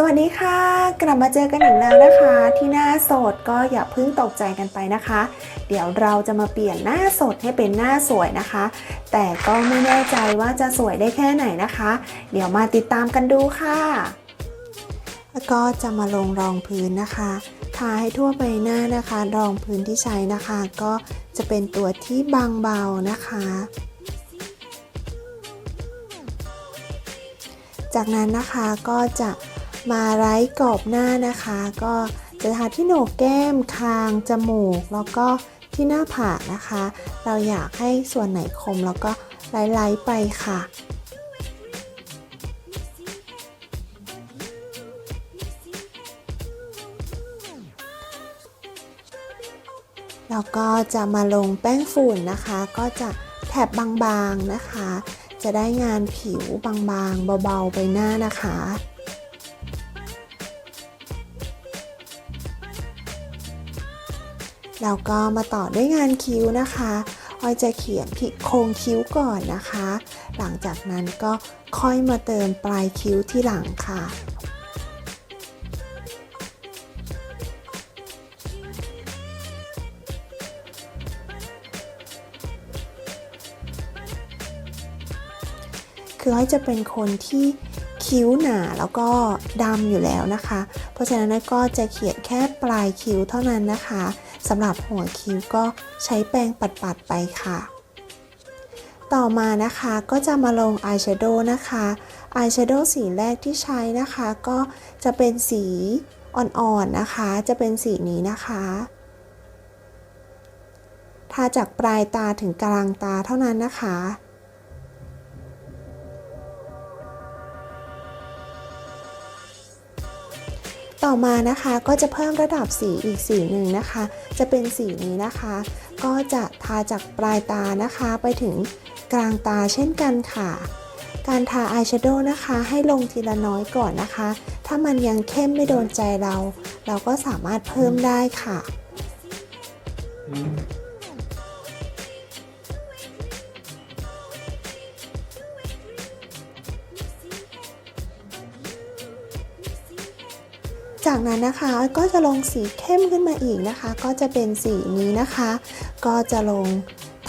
สวัสดีค่ะ กลับมาเจอกันอีกแล้วนะคะ ที่หน้าสดก็อย่าเพิ่งตกใจกันไปนะคะ เดี๋ยวเราจะมาเปลี่ยนหน้าสดให้เป็นหน้าสวยนะคะ แต่ก็ไม่แน่ใจว่าจะสวยได้แค่ไหนนะคะ เดี๋ยวมาติดตามกันดูค่ะ แล้วก็จะมาลงรองพื้นนะคะทาให้ทั่วใบหน้านะคะ รองพื้นที่ใช้นะคะ ก็จะเป็นตัวที่บางเบานะคะจากนั้นนะคะก็จะ มาไร้กรอบหน้านะคะ ก็จะทาที่โหนกแก้มคางจมูก แล้วก็ที่หน้าผากนะคะ เราอยากให้ส่วนไหนคมแล้วก็ไล่ๆไปค่ะแล้วก็จะมาลงแป้งฝุ่นนะคะ ก็จะแถบบางๆนะคะ จะได้งานผิวบางๆ เบาๆ ไปหน้านะคะ แล้วก็มาต่อด้วยงานคิ้วนะคะออยจะเขียนที่โครงคิ้วก่อนนะคะ หลังจากนั้นก็ค่อยมาเติมปลายคิ้วที่หลังค่ะคืออ้อยจะเป็นคนที่คิ้วหนาแล้วก็ดำอยู่แล้วนะคะ เพราะฉะนั้นก็จะเขียนแค่ปลายคิ้วเท่านั้นนะคะ สำหรับหัวคิ้วก็ใช้แปรงปัดๆไปค่ะ ต่อมานะคะก็จะมาลงอายแชโดว์นะคะอายแชโดว์สีแรกที่ใช้นะคะ ก็จะเป็นสีอ่อนๆนะคะ จะเป็นสีนี้นะคะทาจากปลายตาถึงกลางตาเท่านั้นนะคะ ต่อมานะคะก็จะเพิ่มระดับสีอีกสีหนึ่งนะคะ จะเป็นสีนี้นะคะ ก็จะทาจากปลายตานะคะ ไปถึงกลางตาเช่นกันค่ะ การทาอายแชโดว์นะคะให้ลงทีละน้อยก่อนนะคะ ถ้ามันยังเข้มไม่โดนใจเรา เราก็สามารถเพิ่มได้ค่ะ จากนั้นนะคะก็จะลงสีเข้มขึ้นมาอีกนะคะ ก็จะเป็นสีนี้นะคะ ก็จะลง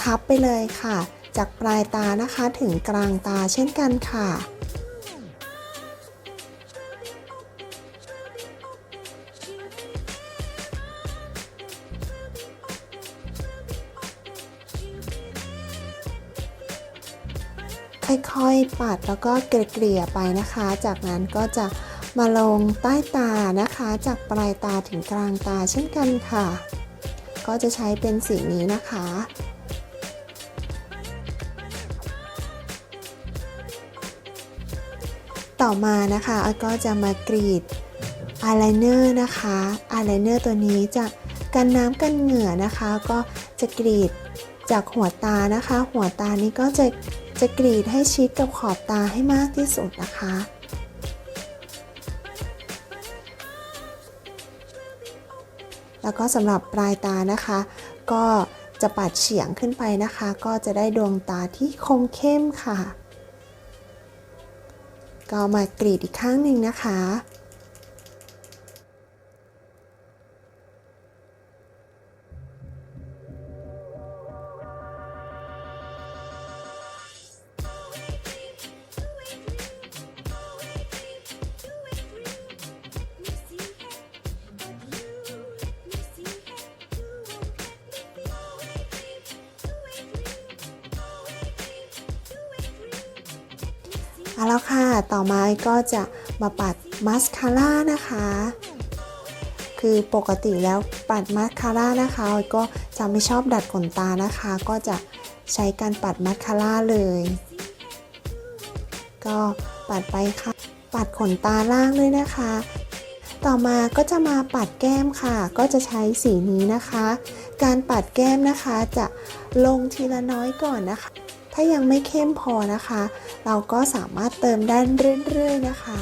ทับไปเลยค่ะ จากปลายตานะคะถึงกลางตาเช่นกันค่ะค่อยๆ ปัดแล้วก็เกลี่ยๆไปนะคะ จากนั้นก็จะ มาลงใต้ตานะคะ จากปลายตาถึงกลางตาเช่นกันค่ะ ก็จะใช้เป็นสีนี้นะคะ ต่อมานะคะอก็จะมากรีดอายไลเนอร์นะคะอายไลเนอร์ตัวนี้จะกันน้ำกันเหงื่อนะคะ ก็จะกรีดจากหัวตานะคะ หัวตานี้ก็จะจะกรีดให้ชิดกับขอบตาให้มากที่สุดนะคะ แล้วก็สำหรับปลายตานะคะ ก็จะปัดเฉียงขึ้นไปนะคะ ก็จะได้ดวงตาที่คมเข้มค่ะ ก็มากรีดอีกข้างหนึ่งนะคะ เอาแล้วค่ะ ต่อมาก็จะมาปัดมาสคาร่านะคะ คือปกติแล้วปัดมาสคาร่านะคะก็จะไม่ชอบดัดขนตานะคะ ก็จะใช้การปัดมาสคาร่าเลย ก็ปัดไปค่ะ ปัดขนตาล่างด้วยนะคะ ต่อมาก็จะมาปัดแก้มค่ะ ก็จะใช้สีนี้นะคะ การปัดแก้มนะคะจะลงทีละน้อยก่อนนะคะ ถ้ายังไม่เข้มพอนะคะ เราก็สามารถเติมได้เรื่อยๆนะคะ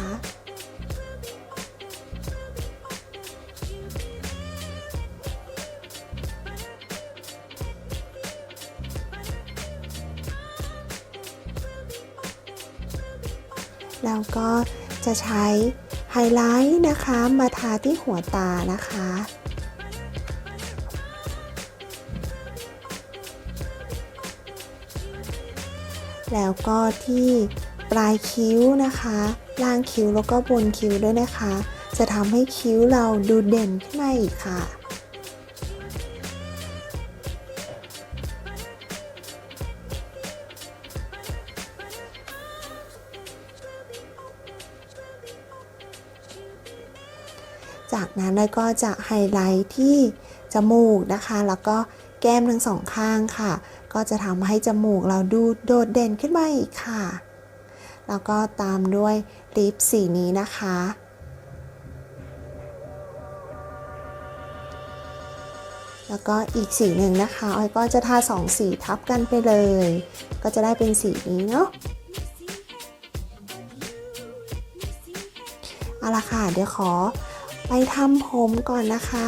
แล้วก็จะใช้ไฮไฮไลท์นะคะมาทาที่หัวตานะคะ แล้วก็ที่ปลายคิ้วนะคะ ล่างคิ้วแล้วก็บนคิ้วด้วยนะคะ จะทำให้คิ้วเราดูเด่นขึ้นมาอีกค่ะจากนั้นเราก็จะไฮไลท์ที่จมูกนะคะ แล้วก็แก้มทั้งสองข้างค่ะ ก็จะทำให้จมูกเราดูโดดเด่นขึ้นมาอีกค่ะ แล้วก็ตามด้วยลิปสีนี้นะคะ แล้วก็อีกสีหนึ่งนะคะออยก็จะทาสองสีทับกันไปเลย ก็จะได้เป็นสีนี้เนาะเอาละค่ะ เดี๋ยวขอไปทำผมก่อนนะคะ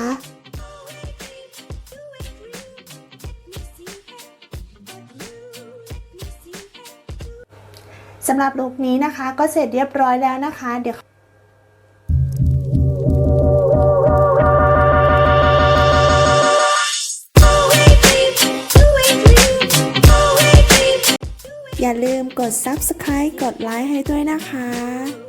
สำหรับลุคนี้นะคะก็เสร็จเรียบร้อยแล้วนะคะ เดี๋ยวอย่าลืมกด subscribe กดไลค์ให้ด้วยนะคะ